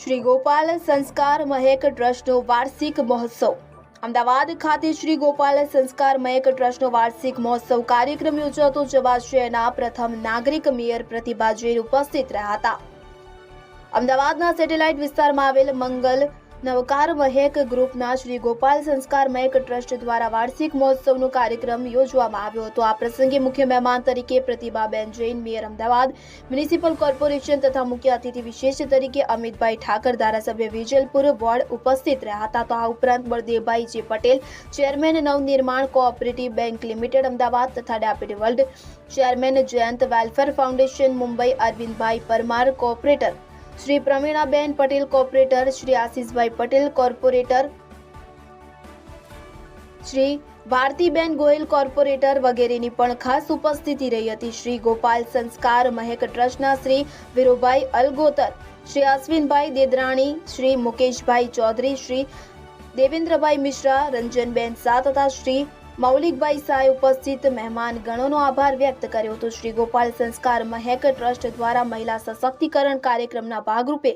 શ્રી ગોપાલ સંસ્કાર મહેક ટ્રસ્ટનો વાર્ષિક મહોત્સવ. અમદાવાદ ખાતે શ્રી ગોપાલ સંસ્કાર મહેક ટ્રસ્ટનો વાર્ષિક મહોત્સવ કાર્યક્રમ યોજાતો જવાશયના પ્રથમ નાગરિક મેયર પ્રતિભા જૈન ઉપસ્થિત રહ્યા હતા. અમદાવાદના સેટેલાઇટ વિસ્તારમાં આવેલ મંગલ નવકાર મહેક ગ્રુપના શ્રી ગોપાલ સંસ્કાર મહેક ટ્રસ્ટ દ્વારા વાર્ષિક મહોત્સવનો કાર્યક્રમ યોજવામાં આવ્યો હતો. આ પ્રસંગે મુખ્ય મહેમાન તરીકે Pratibhaben Jain, mayor Ahmedabad, municipal corporation તથા મુખ્ય અતિથિ વિશેષ તરીકે અમિતભાઈ ઠાકર, ધારાસભ્ય વિજલપુર વોર્ડ ઉપસ્થિત રહ્યા હતા. તો આ ઉપરાંત Baldevbhai J Patel, chairman Navnirman cooperative bank limited Ahmedabad તથા deputy world chairman Jayant welfare foundation Mumbai Arvindbhai Parmar corporator Shri Pravinaben Patel corporator, Shri Ashishbhai Patel corporator, Shri Bhartiben Goyal corporator વગેરેની પણ ખાસ ઉપસ્થિતિ રહી હતી. શ્રી ગોપાલ સંસ્કાર મહેક ટ્રસ્ટના શ્રી વીરુભાઈ અલગોતર, શ્રી અશ્વિનભાઈ દેદરાણી, શ્રી મુકેશભાઈ ચૌધરી, શ્રી દેવેન્દ્રભાઈ મિશ્રા, રંજનબેન શાહ તથા શ્રી મૌલિકભાઈ સાય ઉપસ્થિત મહેમાન ગણોનો આભાર વ્યક્ત કર્યો હતો. શ્રી ગોપાલ સંસ્કાર મહેક ટ્રસ્ટ દ્વારા મહિલા સશક્તિકરણ કાર્યક્રમના ભાગરૂપે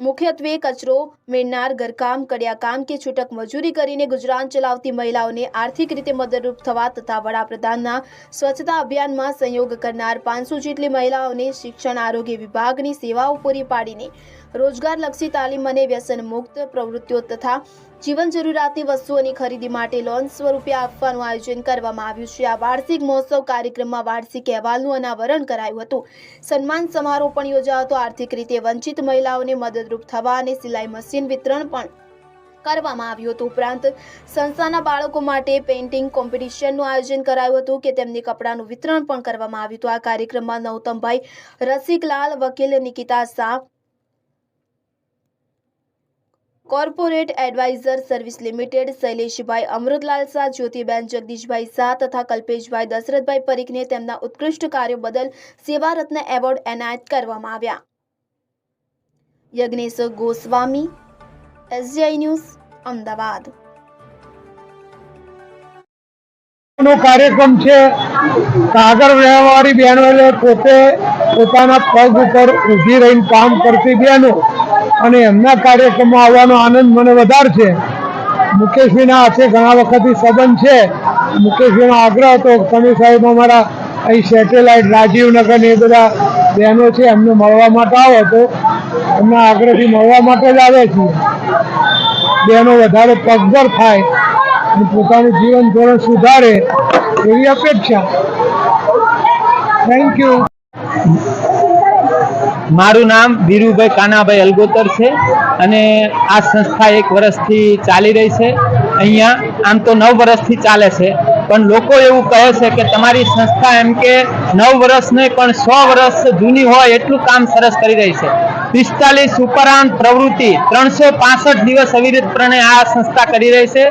મુખ્યત્વે કચરો મેળનાર ઘરકામ, કડિયાકામ કે છૂટક મજૂરી કરીને ગુજરાન ચલાવતી મહિલાઓને આર્થિક રીતે મદદરૂપ થવા તથા વડાપ્રધાનના સ્વચ્છતા અભિયાનમાં સહયોગ કરનાર પાંચસો જેટલી મહિલાઓને શિક્ષણ, આરોગ્ય વિભાગની સેવાઓ પૂરી પાડીને રોજગારલક્ષી તાલીમ અને વ્યસન મુક્ત પ્રવૃત્તિઓ તથા જીવન જરૂરિયાતની વસ્તુઓની ખરીદી માટે લોન સ્વરૂપે આપવાનું આયોજન કરવામાં આવ્યું છે. આ વાર્ષિક મહોત્સવ કાર્યક્રમમાં વાર્ષિક અહેવાલનું અનાવરણ કરાયું હતું. સન્માન સમારોહ પણ યોજાયો હતો. આર્થિક રીતે વંચિત મહિલાઓને મદદરૂપ થવા અને સિલાઈ મશીન વિતરણ પણ કરવામાં આવ્યું હતું. ઉપરાંત, સંસ્થાના બાળકો માટે પેઇન્ટિંગ કોમ્પિટિશનનું આયોજન કરાયું હતું કે તેમને કપડાનું વિતરણ પણ કરવામાં આવ્યું હતું. આ કાર્યક્રમમાં નૌતમભાઈ રસિકલાલ, વકીલ Nikita Shah corporate adviser service limited Shaileshbhai Amrutlal Shah, Jyotiben Jagdishbhai Shah તથા કલ્પેશભાઈ દશરથભાઈ પરીખને તેમના ઉત્કૃષ્ટ કાર્યો બદલ સેવા એવોર્ડ એનાયત કરવામાં આવ્યા. Yagnesh Goswami, SGI news, Ahmedabad. નો કાર્યક્રમ છે. કાગળ વ્યવહારી બહેનો એટલે પોતે પોતાના પગ ઉપર ઊભી રહીને કામ કરતી બહેનો અને એમના કાર્યક્રમો આવવાનો આનંદ મને વધારે છે. મુકેશભાઈના હાથે ઘણા વખતથી સંબંધ છે. મુકેશભાઈનો આગ્રહ હતો તમે સાહેબ અમારા અહીં સેટેલાઇટ રાજીવનગર ને એ બધા બહેનો છે, એમને મળવા માટે આવો તો એમના આગ્રહથી મળવા માટે જ આવે છે. બહેનો વધારે પગભર થાય અને પોતાનું જીવન ધોરણ સુધારે એવી અપેક્ષા. થેન્ક યુ મારું નામ ધીરુભાઈ કાનાભાઈ અલગોતર છે અને આ સંસ્થા એક વર્ષથી ચાલી રહી છે. અહીંયા આમ તો નવ વર્ષથી ચાલે છે. પણ લોકો એવું કહે છે કે તમારી સંસ્થા એમ કે નવ વર્ષ નહીં પણ સો વર્ષ જૂની હોય એટલું કામ સરસ કરી રહી છે. પિસ્તાલીસ ઉપરાંત પ્રવૃત્તિ. ત્રણસો પાસઠ દિવસ અવિરતપણે આ સંસ્થા કરી રહી છે.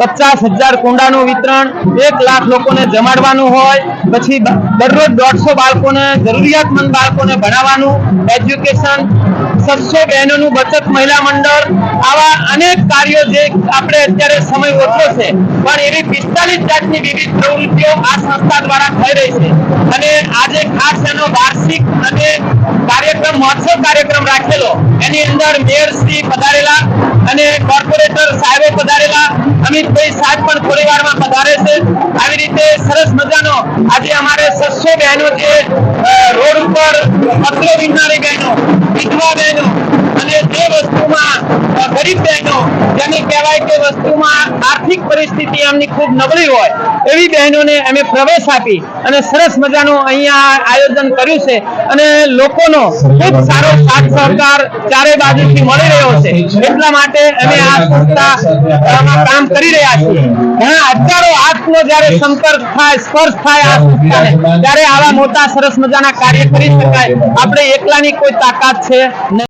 પચાસ હજાર કુંડાનું વિતરણ, એક લાખ લોકોને જમાડવાનું હોય, પછી દરરોજ દોઢસો બાળકોને, જરૂરિયાતમંદ બાળકોને ભણાવવાનું એજ્યુકેશન સત્સો બહેનોનું બચત, મહિલા મંડળ, આવા અનેક કાર્યો જે આપણે અત્યારે સમય ઓછો છે, પણ એવી પિસ્તાલીસ જાતની વિવિધ પ્રવૃત્તિઓ આ સંસ્થા દ્વારા થઈ રહી છે. અને આજે ખાસ એનો વાર્ષિક અને કાર્યક્રમ, મહોત્સવ કાર્યક્રમ રાખેલો. એની અંદર મેયર શ્રી પધારેલા અને કોર્પોરેટર સાહેબો પધારેલા, અમિતભાઈ સાહેબ પણ થોડી વારમાં પધારે છે આવી રીતે સરસ મજાનો આજે અમારે સસ્સો બહેનો છે રોડ ઉપર પતલો વિનનારી બહેનો, વિધવા બહેનો અને જે વસ્તુમાં ગરીબ બહેનો, જેને કહેવાય કે વસ્તુમાં આર્થિક પરિસ્થિતિ એમની ખૂબ નબળી હોય, એવી બહેનોને અમે પ્રવેશ આપી અને સરસ મજાનું અહીંયા આયોજન કર્યું છે અને લોકોનો ખૂબ સારો સાથ સહકાર ચારે બાજુથી મળી રહ્યો છે. એટલા માટે અમે આ સંસ્થા કામ કરી રહ્યા છીએ. ઘણા હજારો હાથનો જયારે સંપર્ક થાય સ્પર્શ થાય આ સંસ્થાને ત્યારે આવા મોટા સરસ મજાના કાર્ય કરી શકાય. આપણે એકલાની કોઈ તાકાત છે